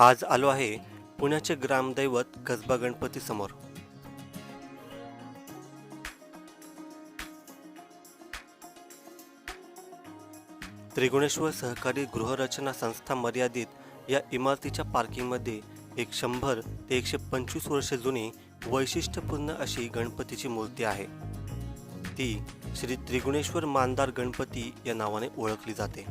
आज आलो आहे पुण्याचे ग्रामदैवत कसबा गणपती समोर. त्रिगुणेश्वर सहकारी गृहरचना संस्था मर्यादित या इमारतीच्या पार्किंगमध्ये एक शंभर ते एकशे पंचवीस वर्ष जुनी वैशिष्ट्यपूर्ण अशी गणपतीची मूर्ती आहे. ती श्री त्रिगुणेश्वर मानदार गणपती या नावाने ओळखली जाते.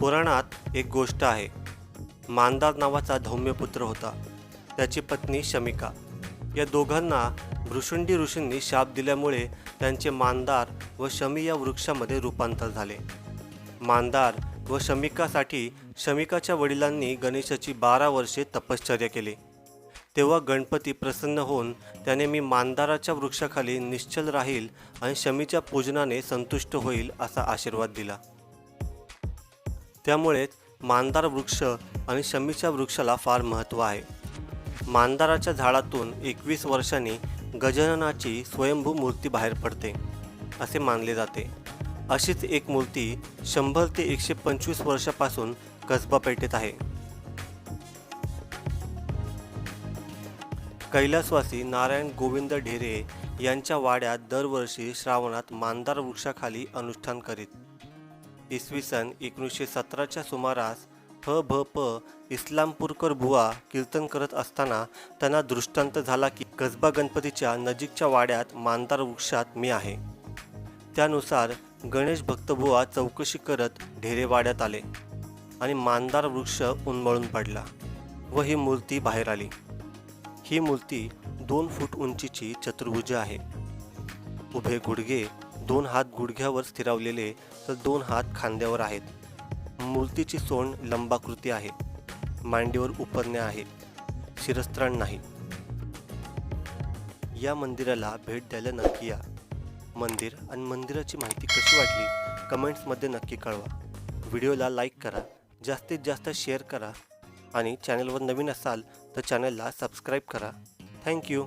पुराणात एक गोष्ट आहे. मानदार नावाचा धौम्य पुत्र होता. त्याची पत्नी शमिका. या दोघांना भृशुंडी ऋषींनी शाप दिल्यामुळे त्यांचे मानदार व शमी या वृक्षामध्ये रूपांतर झाले. मानदार व शमिकासाठी शमिकाच्या वडिलांनी गणेशाची बारा वर्षे तपश्चर्या केली. तेव्हा गणपती प्रसन्न होऊन त्याने मी मानदाराच्या वृक्षाखाली निश्चल राहील आणि शमीच्या पूजनाने संतुष्ट होईल असा आशीर्वाद दिला. त्यामुळेच मांदार वृक्ष आणि शमीच्या वृक्षाला फार महत्त्व आहे. मांदाराच्या झाडातून एकवीस वर्षांनी गजाननाची स्वयंभू मूर्ती बाहेर पडते असे मानले जाते. अशीच एक मूर्ती शंभर ते एकशे पंचवीस वर्षापासून कसबा पेठेत आहे. कैलासवासी नारायण गोविंद ढेरे यांच्या वाड्यात दरवर्षी श्रावणात मांदार वृक्षाखाली अनुष्ठान करीत. इसवी सन एकोणीसशे सतराच्या सुमारास ह भ प इस्लामपूरकर बुवा कीर्तन करत असताना त्यांना दृष्टांत झाला की कसबा गणपतीच्या नजीकच्या वाड्यात मांदार वृक्षात मी आहे. त्यानुसार गणेश भक्तबुवा चौकशी करत ढेरेवाड्यात आले आणि मांदार वृक्ष उन्मळून पडला व ही मूर्ती बाहेर आली. ही मूर्ती दोन फूट उंचीची चतुर्भुज आहे. उभे गुडघे दोन हात गुडघ्यावर स्थिरावलेले तर दोन हात खांद्यावर आहेत. मूर्तीची सोंड लंबाकृती आहे. मांडीवर उपरण्या आहेत. शिरस्त्राण नाही. या मंदिराला भेट द्यायला नक्की या. मंदिर आणि मंदिराची माहिती कशी वाटली कमेंट्समध्ये नक्की कळवा. व्हिडिओला लाईक करा जास्तीत जास्त शेअर करा आणि चॅनलवर नवीन असाल तर चॅनलला सबस्क्राईब करा. थँक्यू